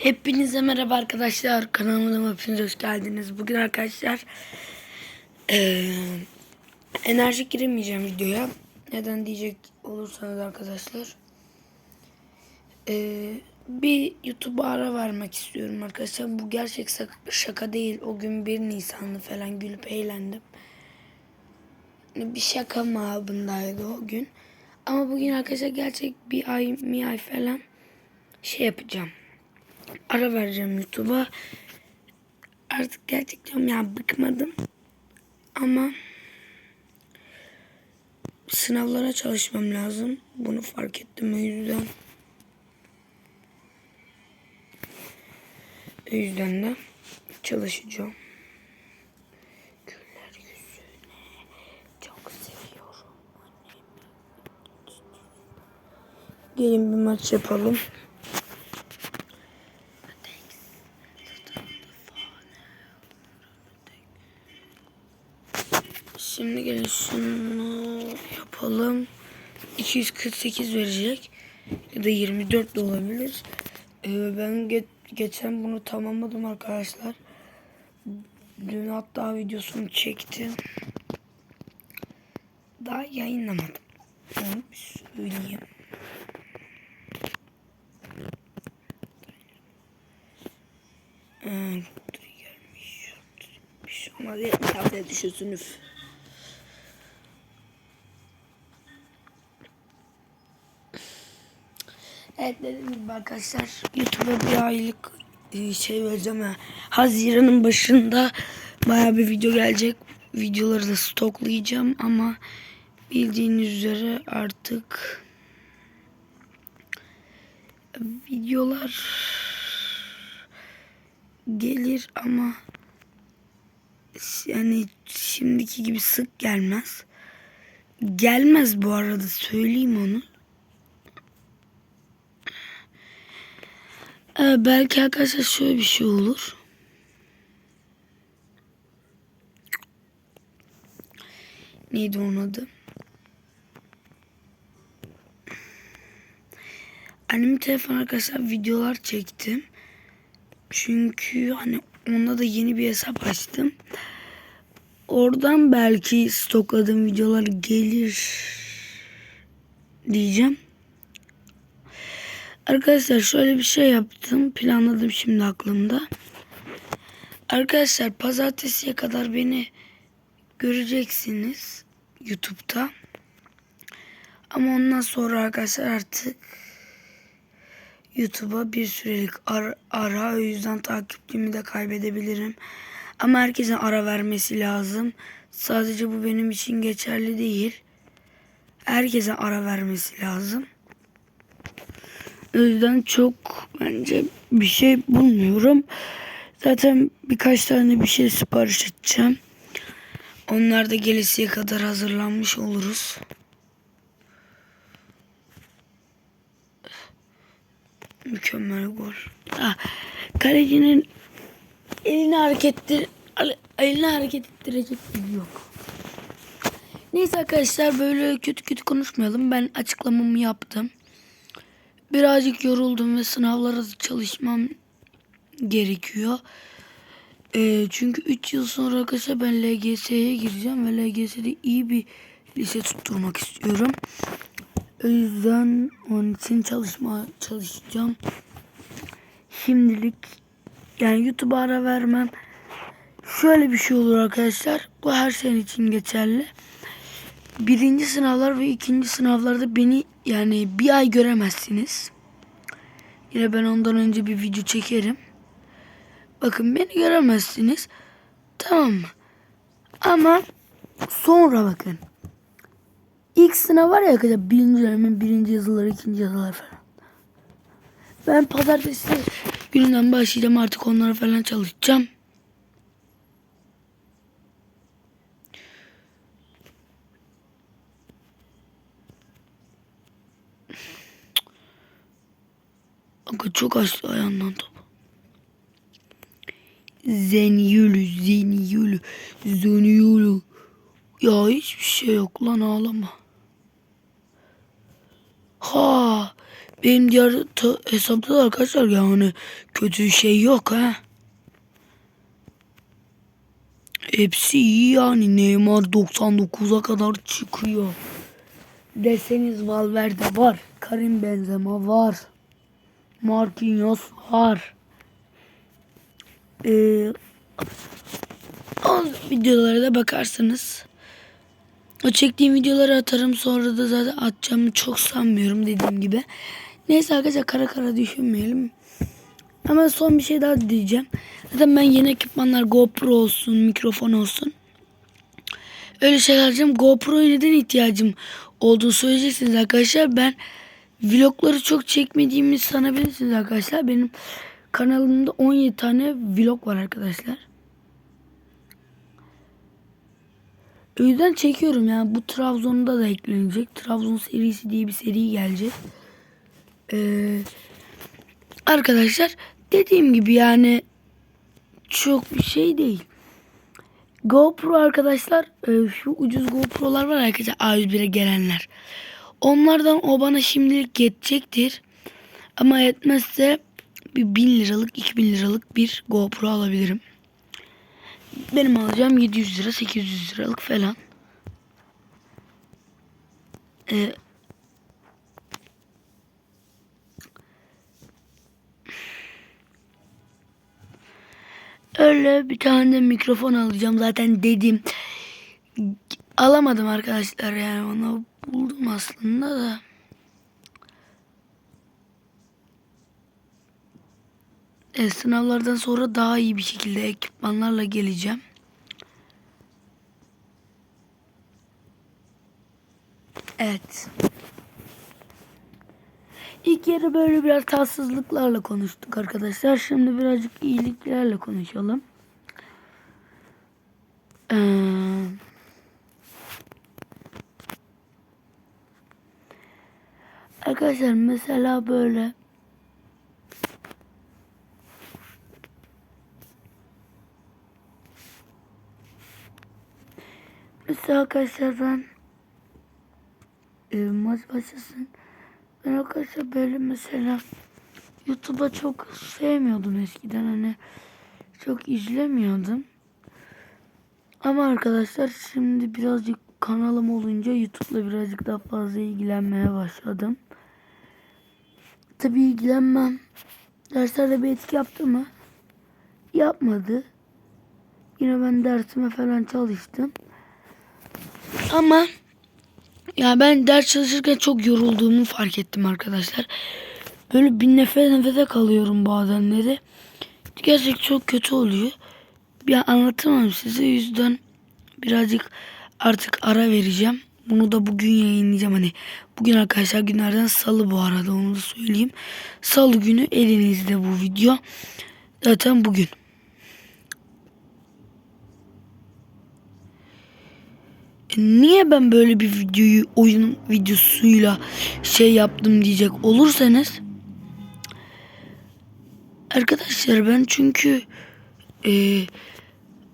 Hepinize merhaba arkadaşlar. Kanalıma hepiniz hoş geldiniz. Bugün arkadaşlar eee enerji giremeyeceğim videoya. Neden diyecek olursanız arkadaşlar. Eee, bir YouTube'a ara vermek istiyorum arkadaşlar. Bu gerçek şaka değil. O gün 1 Nisan'lı falan gülüp eğlendim. Bir şaka mabındaydı o gün. Ama bugün arkadaşlar gerçek bir ay, mi ay falan şey yapacağım ara vereceğim YouTube'a. Artık gerçekten ya bıkmadım. Ama sınavlara çalışmam lazım. Bunu fark ettim o yüzden. O yüzden de çalışacağım. Gelin bir maç yapalım. Şimdi gelin şunu yapalım. 248 verecek. Ya da 24 de olabilir. Ee, ben ge- geçen bunu tamamladım arkadaşlar. Dün hatta videosunu çektim. Daha yayınlamadım. Onu söyleyeyim. Ee, gelmiş. Bir şey. Tablet düşürsün üf. Evet dediğim arkadaşlar YouTube'a bir aylık e, şey vereceğim ya. Haziran'ın başında baya bir video gelecek. Videoları da stoklayacağım ama bildiğiniz üzere artık videolar gelir ama yani şimdiki gibi sık gelmez. Gelmez bu arada söyleyeyim onu. Ee, belki arkadaşlar şöyle bir şey olur. Neydi onun adı? Annemin telefonu arkadaşlar videolar çektim. Çünkü hani onda da yeni bir hesap açtım. Oradan belki stokladığım videolar gelir diyeceğim. Arkadaşlar şöyle bir şey yaptım. Planladım şimdi aklımda. Arkadaşlar pazartesiye kadar beni göreceksiniz YouTube'da. Ama ondan sonra arkadaşlar artık YouTube'a bir sürelik ara, ara o yüzden takipçimi de kaybedebilirim. Ama herkesin ara vermesi lazım. Sadece bu benim için geçerli değil. Herkese ara vermesi lazım. O yüzden çok bence bir şey bulmuyorum. Zaten birkaç tane bir şey sipariş edeceğim. Onlar da gelesiye kadar hazırlanmış oluruz. Mükemmel gol. Ah, kalecinin elini harekettir elini hareket ettirecek bir yok. Neyse arkadaşlar böyle kötü kötü konuşmayalım. Ben açıklamamı yaptım. Birazcık yoruldum ve sınavlara çalışmam gerekiyor. Ee, çünkü 3 yıl sonra arkadaşlar ben LGS'ye gireceğim ve LGS'de iyi bir lise tutturmak istiyorum. O yüzden onun için çalışma çalışacağım. Şimdilik yani YouTube'a ara vermem. Şöyle bir şey olur arkadaşlar. Bu her sene için geçerli. Birinci sınavlar ve ikinci sınavlarda beni yani bir ay göremezsiniz. Yine ben ondan önce bir video çekerim. Bakın beni göremezsiniz. Tamam mı? Ama sonra bakın. İlk sınav var ya arkadaşlar birinci dönemin birinci yazıları ikinci yazılar falan. Ben pazartesi gününden başlayacağım artık onlara falan çalışacağım. Çok açtı ayağından topu. Zeniyorlu, zeniyorlu, zeniyorlu. Ya hiçbir şey yok lan ağlama. Ha, Benim diğer ta- hesapta da arkadaşlar yani kötü şey yok ha. Hepsi iyi yani Neymar 99'a kadar çıkıyor. Deseniz Valverde var. Karim Benzema var. Marquinhos var. Ee, videolara da bakarsınız. O çektiğim videoları atarım sonra da zaten atacağımı çok sanmıyorum dediğim gibi. Neyse arkadaşlar kara kara düşünmeyelim. Ama son bir şey daha diyeceğim. Zaten ben yeni ekipmanlar GoPro olsun, mikrofon olsun. Öyle şeyler diyeceğim. GoPro'ya neden ihtiyacım olduğunu söyleyeceksiniz arkadaşlar. Ben vlogları çok çekmediğimi sanabilirsiniz arkadaşlar. Benim kanalımda 17 tane vlog var arkadaşlar. O yüzden çekiyorum yani bu Trabzon'da da eklenecek. Trabzon serisi diye bir seri gelecek. Ee, arkadaşlar dediğim gibi yani çok bir şey değil. GoPro arkadaşlar e, şu ucuz GoPro'lar var arkadaşlar A101'e gelenler. Onlardan o bana şimdilik yetecektir. Ama yetmezse bir 1000 liralık 2000 liralık bir GoPro alabilirim. Benim alacağım 700 lira 800 liralık falan. Ee, öyle bir tane de mikrofon alacağım zaten dedim. Alamadım arkadaşlar yani onu buldum aslında da. E, sınavlardan sonra daha iyi bir şekilde ekipmanlarla geleceğim. Evet. İlk yarı böyle biraz tatsızlıklarla konuştuk arkadaşlar. Şimdi birazcık iyiliklerle konuşalım. Ee, arkadaşlar mesela böyle Mesela arkadaşlar ben e, maç başlasın. Ben arkadaşlar böyle mesela YouTube'a çok sevmiyordum eskiden hani çok izlemiyordum. Ama arkadaşlar şimdi birazcık kanalım olunca YouTube'la birazcık daha fazla ilgilenmeye başladım. Tabi ilgilenmem. Derslerde bir etki yaptı mı? Yapmadı. Yine ben dersime falan çalıştım. Ama ya ben ders çalışırken çok yorulduğumu fark ettim arkadaşlar. Böyle bir nefes nefese kalıyorum bazenleri. Gerçekten çok kötü oluyor. Bir anlatamam size yüzden birazcık artık ara vereceğim. Bunu da bugün yayınlayacağım. Hani bugün arkadaşlar günlerden salı bu arada onu da söyleyeyim. Salı günü elinizde bu video. Zaten bugün. niye ben böyle bir videoyu oyun videosuyla şey yaptım diyecek olursanız arkadaşlar ben çünkü e,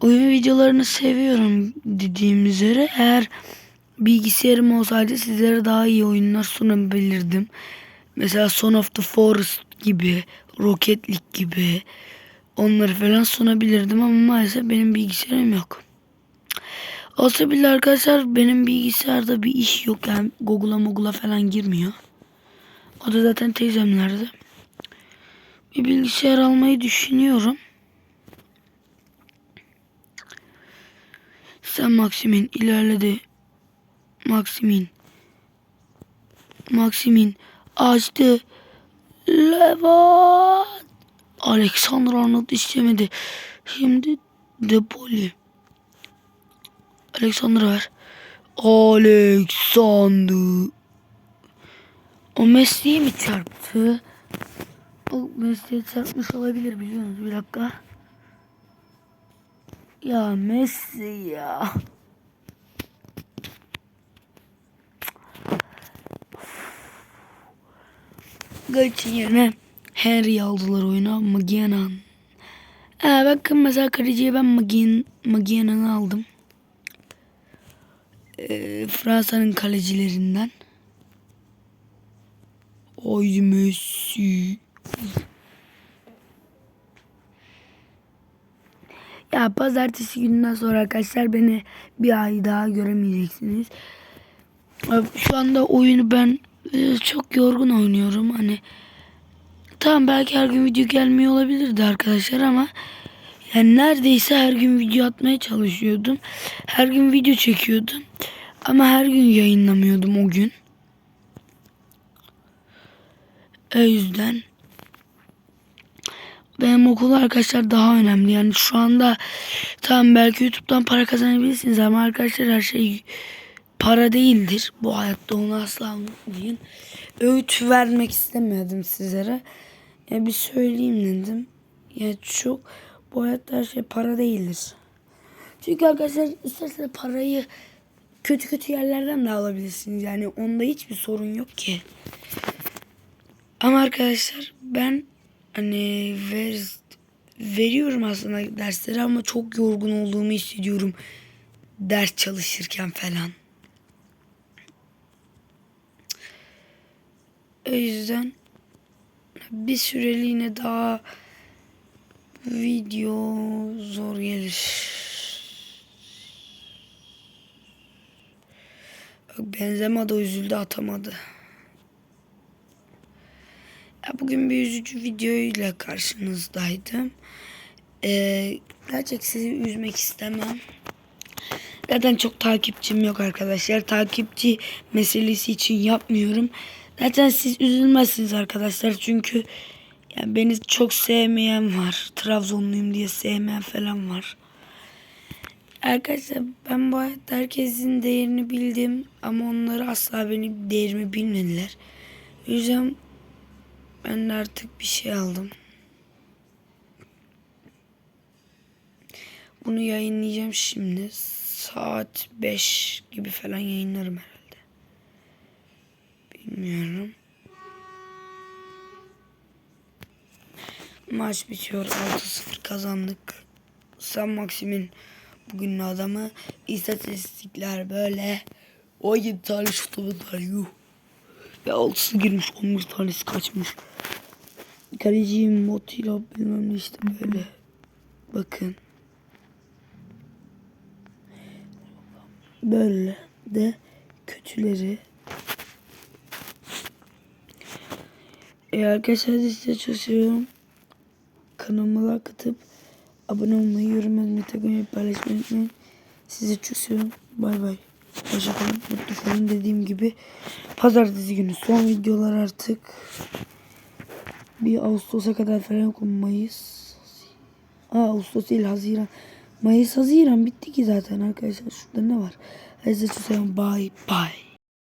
oyun videolarını seviyorum dediğim üzere eğer bilgisayarım olsaydı sizlere daha iyi oyunlar sunabilirdim. Mesela Son of the Forest gibi, Rocket League gibi onları falan sunabilirdim ama maalesef benim bilgisayarım yok. Olsa bile arkadaşlar benim bilgisayarda bir iş yok yani Google'a Google'a falan girmiyor. O da zaten teyzemlerde. Bir bilgisayar almayı düşünüyorum. Sen Maximin ilerledi. Maximin. Maximin açtı. Levat. Alexander Arnold istemedi. Şimdi Depoli. Alexander ver. Alexander. O Messi'yi mi çarptı? O Messi'ye çarpmış olabilir biliyor musunuz? Bir dakika. Ya Messi ya. Galatasaray yerine Henry aldılar oyuna. Magianan. Ha, bakın mesela kaleciye ben Magian, Magianan'ı aldım. Ee, Fransa'nın kalecilerinden. Ay Messi. Ya pazartesi gününden sonra arkadaşlar beni bir ay daha göremeyeceksiniz. Abi Şu anda oyunu ben e, çok yorgun oynuyorum. Hani tamam belki her gün video gelmiyor olabilirdi arkadaşlar ama yani neredeyse her gün video atmaya çalışıyordum. Her gün video çekiyordum. Ama her gün yayınlamıyordum o gün. O yüzden benim okul arkadaşlar daha önemli. Yani şu anda tamam belki YouTube'dan para kazanabilirsiniz ama arkadaşlar her şey para değildir. Bu hayatta onu asla unutmayın. Öğüt vermek istemedim sizlere. Ya bir söyleyeyim dedim. Ya çok bu hayatta her şey para değildir. Çünkü arkadaşlar isterseniz parayı kötü kötü yerlerden de alabilirsiniz. Yani onda hiçbir sorun yok ki. Ama arkadaşlar ben hani ver, veriyorum aslında dersleri ama çok yorgun olduğumu hissediyorum ders çalışırken falan. O yüzden bir süreliğine daha video zor gelir. Benzema da üzüldü atamadı. Ya bugün bir üzücü videoyla karşınızdaydım. Ee, gerçek sizi üzmek istemem. Zaten çok takipçim yok arkadaşlar. Takipçi meselesi için yapmıyorum. Zaten siz üzülmezsiniz arkadaşlar. Çünkü yani beni çok sevmeyen var. Trabzonluyum diye sevmeyen falan var. Arkadaşlar ben bu hayatta herkesin değerini bildim. Ama onları asla benim değerimi bilmediler. O yüzden ben de artık bir şey aldım. Bunu yayınlayacağım şimdi. Saat 5 gibi falan yayınlarım herhalde. Bilmiyorum. Maç bitiyor. 6-0 kazandık. San Maxim'in bugünün adamı. İstatistikler böyle. 17 tane şutumuz var. Yuh. Ve 6'sı girmiş. 11 tanesi kaçmış. Kaleci Motila bilmem ne işte böyle. Bakın. Böyle de kötüleri. E arkadaşlar size çalışıyorum. Kanalıma like abone olmayı, yorum yazmayı, takmayı, paylaşmayı unutmayın. Size çok seviyorum. Bay bay. Hoşçakalın. Mutlu kalın. Dediğim gibi pazartesi günü son videolar artık. Bir Ağustos'a kadar falan. Mayıs. Aa, Ağustos değil Haziran. Mayıs Haziran bitti ki zaten arkadaşlar. Şurada ne var? Size çok seviyorum. Bye bye.